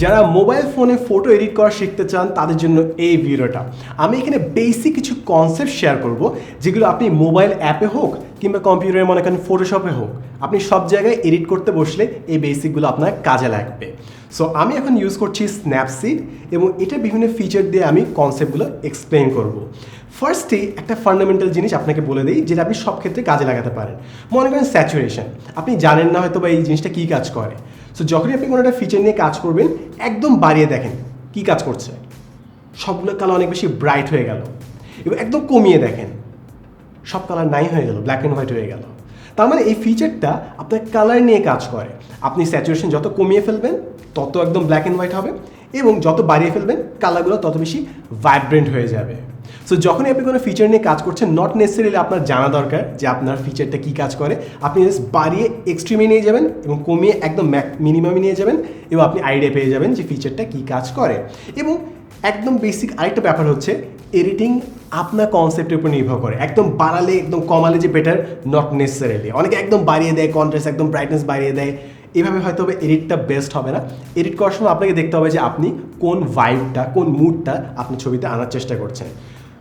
যারা মোবাইল ফোনে photo edit করা শিখতে চান, তাদের জন্য এই ভিডিওটা। আমি এখানে বেসিক কিছু কনসেপ্ট শেয়ার করব, যেগুলো আপনি মোবাইল অ্যাপে হোক কিংবা কম্পিউটারে মনে করেন ফটোশপে হোক। আপনি সব জায়গায় এডিট করতে বসলে এই বেসিকগুলো আপনার কাজে লাগবে। সো আমি এখন ইউজ করছি স্ন্যাপসিড এবং এটা বিভিন্ন ফিচার দিয়ে আমি কনসেপ্টগুলো এক্সপ্লেন করব। ফার্স্টে একটা ফান্ডামেন্টাল জিনিস আপনাকে বলে দিই, যেটা আপনি সব ক্ষেত্রে কাজে লাগাতে পারেন। মনে করেন স্যাচুরেশন আপনি জানেন না হয়তো বা এই জিনিসটা কী কাজ করে। সো যখনই আপনি কোনো একটা ফিচার নিয়ে কাজ করবেন, একদম বাড়িয়ে দেখেন কী কাজ করছে। সবগুলো কালার অনেক বেশি ব্রাইট হয়ে গেল। এবং একদম কমিয়ে দেখেন। সব কালার নাই হয়ে গেল ব্ল্যাক অ্যান্ড হোয়াইট হয়ে গেল। তার মানে এই ফিচারটা আপনার কালার নিয়ে কাজ করে। আপনি স্যাচুরেশন যত কমিয়ে ফেলবেন, তত একদম ব্ল্যাক অ্যান্ড হোয়াইট হবে এবং যত বাড়িয়ে ফেলবেন কালারগুলো তত বেশি ভাইব্রেন্ট হয়ে যাবে। সো যখনই আপনি কোনো ফিচার নিয়ে কাজ করছেন নট নেসেসারিলি আপনার জানা দরকার যে আপনার ফিচারটা কী কাজ করে। আপনি জাস্ট বাড়িয়ে এক্সট্রিমে নিয়ে যাবেন এবং কমিয়ে একদম মিনিমামে নিয়ে যাবেন এবং আপনি আইডিয়া পেয়ে যাবেন যে ফিচারটা কী কাজ করে। এবং একদম বেসিক আরেকটা ব্যাপার হচ্ছে এডিটিং আপনার কনসেপ্টের উপর নির্ভর করে। একদম বাড়ালে, একদম কমালে যে বেটার নট নেসেসারিলি অনেকে একদম বাড়িয়ে দেয় কন্ট্রাস্ট একদম ব্রাইটনেস বাড়িয়ে দেয়। এভাবে হয়তো এডিটটা বেস্ট হবে না। এডিট করার সময় আপনাকে দেখতে হবে যে আপনি কোন ভাইবটা কোন মুডটা আপনার ছবিতে আনার চেষ্টা করছেন।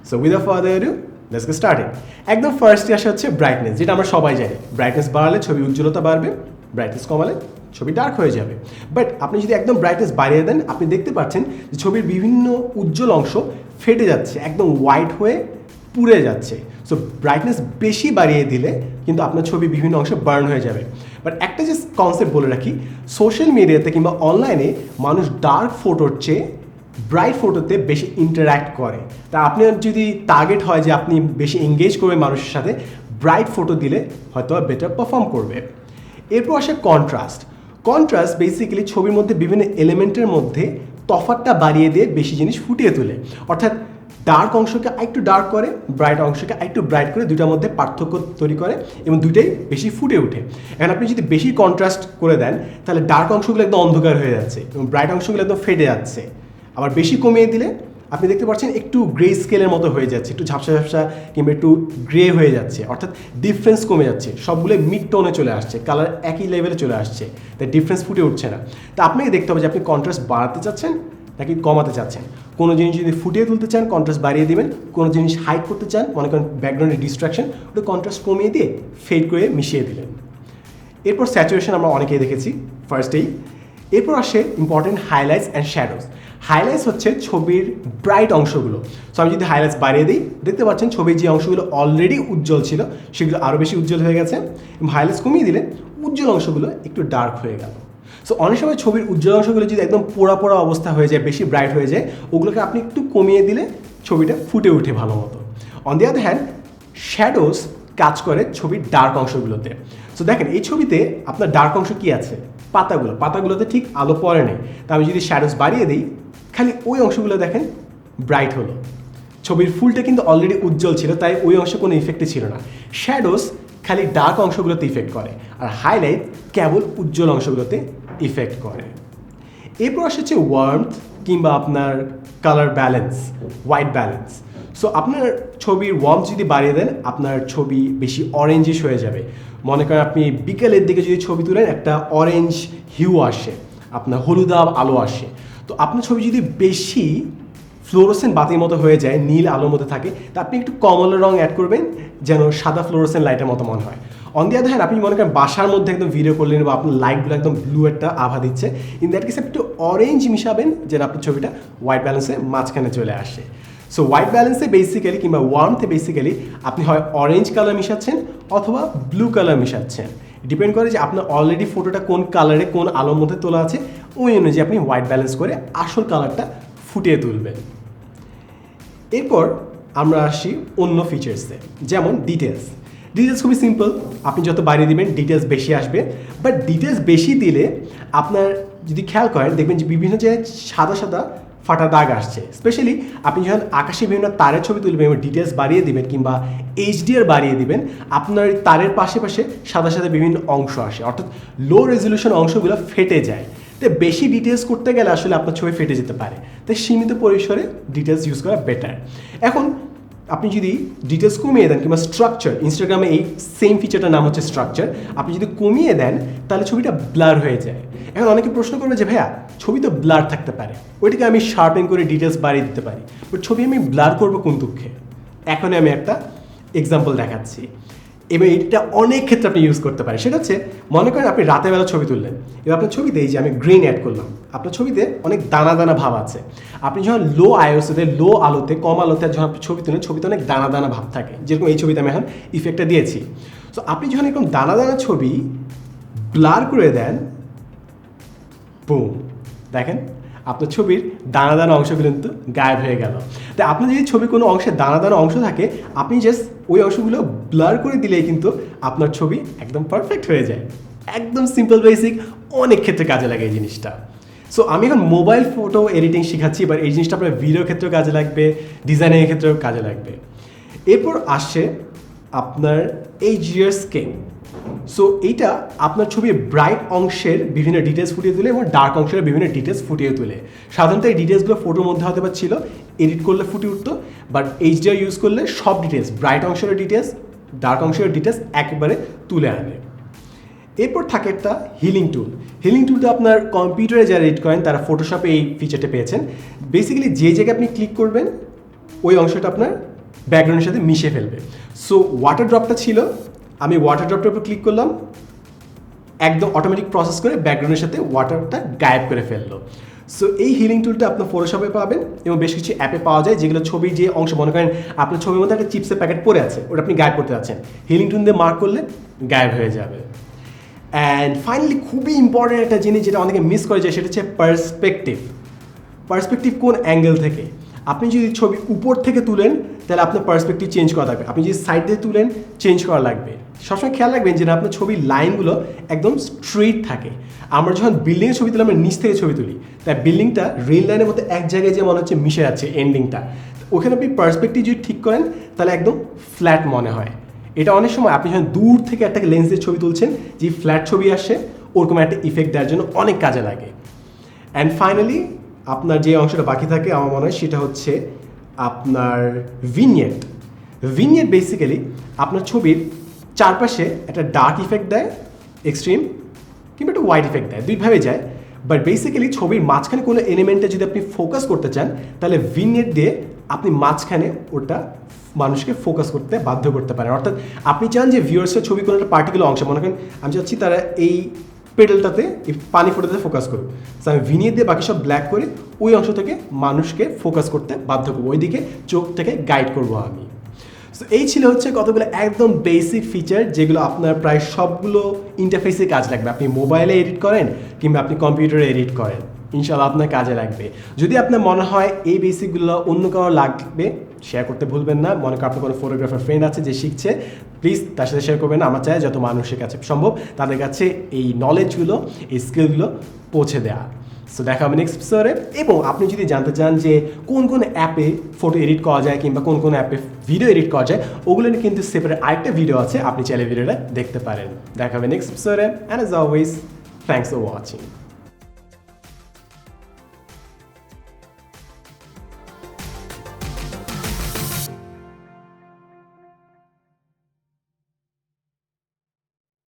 So without further ado let's get started একদম ফার্স্টে আসা হচ্ছে ব্রাইটনেস যেটা আমরা সবাই জানি। ব্রাইটনেস বাড়ালে ছবি উজ্জ্বলতা বাড়বে ব্রাইটনেস কমালে ছবি ডার্ক হয়ে যাবে। বাট আপনি যদি একদম ব্রাইটনেস বাড়িয়ে দেন, আপনি দেখতে পাচ্ছেন যে ছবির বিভিন্ন উজ্জ্বল অংশ ফেটে যাচ্ছে, একদম হোয়াইট হয়ে পুড়ে যাচ্ছে। সো ব্রাইটনেস বেশি বাড়িয়ে দিলে কিন্তু আপনার ছবি বিভিন্ন অংশে বার্ন হয়ে যাবে। বাট একটা যে কনসেপ্ট বলে রাখি সোশ্যাল মিডিয়াতে কিংবা অনলাইনে মানুষ ডার্ক ফটোর চেয়ে ব্রাইট ফটোতে বেশি ইন্টারাক্ট করে। তা আপনার যদি টার্গেট হয় যে আপনি বেশি এঙ্গেজ করবেন মানুষের সাথে ব্রাইট ফটো দিলে হয়তো বেটার পারফর্ম করবে। এরপর আসে কন্ট্রাস্ট কন্ট্রাস্ট বেসিক্যালি ছবির মধ্যে বিভিন্ন এলিমেন্টের মধ্যে তফাতটা বাড়িয়ে দিয়ে বেশি জিনিস ফুটিয়ে তোলে। অর্থাৎ ডার্ক অংশকে আরেকটু ডার্ক করে ব্রাইট অংশকে আরেকটু ব্রাইট করে দুটার মধ্যে পার্থক্য তৈরি করে এবং দুইটাই বেশি ফুটে ওঠে। এখন আপনি যদি বেশি কন্ট্রাস্ট করে দেন, তাহলে ডার্ক অংশগুলো একদম অন্ধকার হয়ে যাচ্ছে এবং ব্রাইট অংশগুলো একদম ফেটে যাচ্ছে। আবার বেশি কমিয়ে দিলে আপনি দেখতে পাচ্ছেন একটু গ্রে স্কেলের মতো হয়ে যাচ্ছে, একটু ঝাপসা ঝাপসা কিংবা একটু গ্রে হয়ে যাচ্ছে, অর্থাৎ ডিফারেন্স কমে যাচ্ছে। সবগুলো মিড টোনে চলে আসছে কালার একই লেভেলে চলে আসছে তাই ডিফারেন্স ফুটে উঠছে না। তা আপনাকে দেখতে হবে যে আপনি কন্ট্রাস্ট বাড়াতে চাচ্ছেন নাকি কমাতে চাচ্ছেন। কোনো জিনিস যদি ফুটিয়ে তুলতে চান কন্ট্রাস্ট বাড়িয়ে দিবেন, কোনো জিনিস হাইড করতে চান, মনে করেন ব্যাকগ্রাউন্ডের ডিস্ট্রাকশন ওটা কন্ট্রাস্ট কমিয়ে দিয়ে ফেড করে মিশিয়ে দিলেন। এরপর স্যাচুরেশন আমরা অনেকেই দেখেছি ফার্স্টেই এরপর আসে important highlights and shadows highlights হচ্ছে ছবির ব্রাইট অংশগুলো। সো আমি যদি হাইলাইটস বাড়িয়ে দিই, দেখতে পাচ্ছেন ছবির যে অংশগুলো অলরেডি উজ্জ্বল ছিল, সেগুলো আরও বেশি উজ্জ্বল হয়ে গেছে। এবং হাইলাইটস কমিয়ে দিলে উজ্জ্বল অংশগুলো একটু ডার্ক হয়ে গেল। সো অনেক সময় ছবির উজ্জ্বল অংশগুলো যদি একদম পোড়া পোড়া অবস্থা হয়ে যায়, বেশি ব্রাইট হয়ে যায়, ওগুলোকে আপনি একটু কমিয়ে দিলে ছবিটা ফুটে ওঠে ভালো মতো। On the other hand shadows কাজ করে ছবির ডার্ক অংশগুলোতে। সো দেখেন, এই ছবিতে আপনার ডার্ক অংশ কী আছে? পাতাগুলো। পাতাগুলোতে ঠিক আলো পড়ে নেই। তা আমি যদি শ্যাডোস বাড়িয়ে দিই খালি ওই অংশগুলো দেখেন ব্রাইট হলো। ছবির ফুলটা কিন্তু অলরেডি উজ্জ্বল ছিল, তাই ওই অংশে কোনো ইফেক্টই ছিল না। শ্যাডোস খালি ডার্ক অংশগুলোতে ইফেক্ট করে, আর হাইলাইট কেবল উজ্জ্বল অংশগুলোতে ইফেক্ট করে। এরপর আসছে ওয়ার্মথ কিংবা আপনার colour balance white balance so আপনার ছবির ওয়ার্ম যদি বাড়িয়ে দেন, আপনার ছবি বেশি অরেঞ্জিশ হয়ে যাবে। মনে করেন আপনি বিকেলের দিকে যদি ছবি তুলেন, একটা অরেঞ্জ হিউ আসে, আপনার হলুদাব আলো আসে। তো আপনার ছবি যদি বেশি ফ্লোরোসেন বাতির মতো হয়ে যায়, নীল আলোর মধ্যে থাকে, তা আপনি একটু কমলা রং অ্যাড করবেন যেন সাদা ফ্লোরোসেন লাইটের মতো মনে হয়। অন দি আদার হ্যান্ড আপনি মনে করেন বাসার মধ্যে একদম ভিডিও করলেন বা আপনার লাইটগুলো একদম ব্লু একটা আভা দিচ্ছে ইন দ্যাট কেস একটু অরেঞ্জ মিশাবেন যেন আপনার ছবিটা হোয়াইট ব্যালেন্সে মাঝখানে চলে আসে। সো হোয়াইট ব্যালেন্সে বেসিক্যালি কিংবা ওয়ার্মতে বেসিক্যালি আপনি হয় অরেঞ্জ কালার মিশাচ্ছেন অথবা ব্লু কালার মিশাচ্ছেন। ডিপেন্ড করে যে আপনার অলরেডি ফটোটা কোন কালারে কোন আলোর মধ্যে তোলা আছে, ওই অনুযায়ী আপনি হোয়াইট ব্যালেন্স করে আসল কালারটা ফুটিয়ে তুলবেন। এরপর আমরা আসি অন্য ফিচার্সে যেমন ডিটেলস ডিটেলস খুবই সিম্পল আপনি যত বাড়িয়ে দিবেন ডিটেলস বেশি আসবে। বাট ডিটেলস বেশি দিলে আপনার যদি খেয়াল করেন, দেখবেন যে বিভিন্ন জায়গায় সাদা সাদা ফাটা দাগ আসছে। স্পেশালি আপনি যখন আকাশে বিভিন্ন তারের ছবি তুলবেন এবং ডিটেলস বাড়িয়ে দিবেন কিংবা এইচডিআর বাড়িয়ে দিবেন, আপনার এই তারের পাশে পাশে সাদা সাদা বিভিন্ন অংশ আসে। অর্থাৎ লো রেজলিউশন অংশগুলো ফেটে যায়। তো বেশি ডিটেলস করতে গেলে আসলে আপনার ছবি ফেটে যেতে পারে। তাই সীমিত পরিসরে ডিটেলস ইউজ করা বেটার এখন আপনি যদি ডিটেলস কমিয়ে দেন কিংবা স্ট্রাকচার ইনস্টাগ্রামে এই সেম ফিচারটার নাম হচ্ছে স্ট্রাকচার আপনি যদি কমিয়ে দেন, তাহলে ছবিটা ব্লার হয়ে যায়। এখন অনেকে প্রশ্ন করবে যে, ভাইয়া, ছবি তো ব্লার থাকতে পারে। ওইটাকে আমি শার্পেন করে ডিটেলস বাড়িয়ে দিতে পারি। ওই ছবি আমি ব্লার করব কোন দুঃখে? এখন আমি একটা এক্সাম্পল দেখাচ্ছি। এবার এটা অনেক ক্ষেত্রে আপনি ইউজ করতে পারেন। সেটা হচ্ছে, মনে করেন আপনি রাতের বেলা ছবি তুললেন, এবার আপনার ছবিতে এই যে আমি গ্রিন অ্যাড করলাম। আপনার ছবিতে অনেক দানা দানা ভাব আছে। আপনি যখন লো আয়োসতে লো আলোতে, কম আলোতে যখন আপনি ছবি তুলেন, ছবিতে অনেক দানা দানা ভাব থাকে। যেরকম এই ছবিতে আমি এখন ইফেক্টটা দিয়েছি। তো আপনি যখন এরকম দানা দানা ছবি ব্লার করে দেন বুম দেখেন, আপনার ছবির দানা দানা অংশগুলো কিন্তু গায়েব হয়ে গেল। তাই আপনার যদি ছবি কোনো অংশে দানা দানা অংশ থাকে, আপনি জাস্ট ওই অংশগুলো ব্লার করে দিলেই কিন্তু আপনার ছবি একদম পারফেক্ট হয়ে যায়। একদম সিম্পল বেসিক অনেক ক্ষেত্রে কাজে লাগে এই জিনিসটা। সো আমি এখন মোবাইল ফটো এডিটিং শেখাচ্ছি এবার এই জিনিসটা আপনার ভিডিও ক্ষেত্রেও কাজে লাগবে ডিজাইনের ক্ষেত্রেও কাজে লাগবে। এরপর আসে আপনার এই জিয়ার স্কেন সো এইটা আপনার ছবির ব্রাইট অংশের বিভিন্ন ডিটেলস ফুটিয়ে তুলে এবং ডার্ক অংশের বিভিন্ন ডিটেলস ফুটিয়ে তোলে। সাধারণত এই ডিটেলসগুলো ফটোর মধ্যে হতে পারছিল এডিট করলে ফুটে উঠতো বাট এইচডিআর ইউজ করলে সব ডিটেলস ব্রাইট অংশের ডিটেলস ডার্ক অংশের ডিটেলস একেবারে তুলে আনে। এরপর থাকে একটা হিলিং টুল হিলিং টুলটা আপনার কম্পিউটারে যারা এডিট করেন, তারা ফটোশপে এই ফিচারটা পেয়েছেন। বেসিক্যালি যে জায়গায় আপনি ক্লিক করবেন, ওই অংশটা আপনার ব্যাকগ্রাউন্ডের সাথে মিশে ফেলবে। সো ওয়াটার ড্রপটা ছিল আমি ওয়াটার ড্রপটার উপর ক্লিক করলাম, একদম অটোমেটিক প্রসেস করে ব্যাকগ্রাউন্ডের সাথে ওয়াটারটা গায়েব করে ফেলল। সো এই হিলিং টুলটা আপনার ফটোশপে পাবেন এবং বেশ কিছু অ্যাপে পাওয়া যায় যেগুলো ছবির যে অংশ, মনে করেন আপনার ছবির মধ্যে একটা চিপসের প্যাকেট পড়ে আছে, ওটা আপনি গায়েব করতে যাচ্ছেন। হিলিং টুল দিয়ে মার্ক করলে গায়েব হয়ে যাবে। অ্যান্ড ফাইনালি খুবই ইম্পর্টেন্ট একটা জিনিস যেটা অনেকে মিস করে যায়, সেটা হচ্ছে পার্সপেক্টিভ পার্সপেক্টিভ কোন অ্যাঙ্গেল থেকে? আপনি যদি ছবি উপর থেকে তুলেন তাহলে আপনার পার্সপেক্টিভ চেঞ্জ করা লাগবে। আপনি যদি সাইড দিয়ে তুলেন চেঞ্জ করা লাগবে। সবসময় খেয়াল রাখবেন যে আপনার ছবির লাইনগুলো একদম স্ট্রেট থাকে। আমরা যখন বিল্ডিংয়ের ছবি তুলি, আমরা নিচ থেকে ছবি তুলি। তাই বিল্ডিংটা রেল লাইনের মধ্যে এক জায়গায় যে মনে হচ্ছে মিশে যাচ্ছে এন্ডিংটা ওখানে আপনি পার্সপেক্টিভ যদি ঠিক করেন, তাহলে একদম ফ্ল্যাট মনে হয়। এটা অনেক সময় আপনি যখন দূর থেকে একটা লেন্স দিয়ে ছবি তুলছেন, যে ফ্ল্যাট ছবি আসে, ওরকম একটা ইফেক্ট দেওয়ার জন্য অনেক কাজে লাগে। অ্যান্ড ফাইনালি আপনার যে অংশটা বাকি থাকে, আমার মনে হয় সেটা হচ্ছে আপনার ভিনিয়েট ভিনিয়েট বেসিক্যালি আপনার ছবির চারপাশে একটা ডার্ক ইফেক্ট দেয় এক্সট্রিম কিংবা একটা হোয়াইট ইফেক্ট দেয় দুইভাবে যায়। বাট বেসিক্যালি ছবির মাঝখানে কোনো এলিমেন্টে যদি আপনি ফোকাস করতে চান, তাহলে ভিনিয়েট দিয়ে আপনি মাঝখানে ওটা মানুষকে ফোকাস করতে বাধ্য করতে পারেন। অর্থাৎ আপনি চান যে ভিউয়ার্সের ছবি কোনো একটা পার্টিকুলার অংশ, মনে করেন আমি চাচ্ছি তারা এই পেডেলটাতে পানি ফোটাতে ফোকাস করুক সো আমি ভিনিয়ে দিয়ে বাকি সব ব্ল্যাক করে ওই অংশ থেকে মানুষকে ফোকাস করতে বাধ্য করব। ওইদিকে চোখ থেকে গাইড করব আমি। সো এই ছিল হচ্ছে কতগুলো একদম বেসিক ফিচার যেগুলো আপনার প্রায় সবগুলো ইন্টারফেসে কাজ লাগবে আপনি মোবাইলে এডিট করেন কিংবা আপনি কম্পিউটারে এডিট করেন। ইনশাল্লাহ আপনার কাজে লাগবে। যদি আপনার মনে হয় এই বেসিকগুলো অন্য কারও লাগবে শেয়ার করতে ভুলবেন না। মনে করেন আপনার কোনো ফটোগ্রাফার ফ্রেন্ড আছে যে শিখছে প্লিজ তার সাথে শেয়ার করবেন। আমার চাই যত মানুষের কাছে সম্ভব তাদের কাছে এই নলেজগুলো এই স্কিলগুলো পৌঁছে দেওয়া সো দেখা হবে নেক্সট এপিসোডে এবং আপনি যদি জানতে চান যে কোন কোন অ্যাপে ফটো এডিট করা যায় কিংবা কোন কোন অ্যাপে ভিডিও এডিট করা যায়, ওগুলো নিয়ে কিন্তু সেপারেট আরেকটা ভিডিও আছে। আপনি চাইলে ভিডিওটা দেখতে পারেন। দেখা হবে নেক্সট এপিসোডে and as always thanks for watching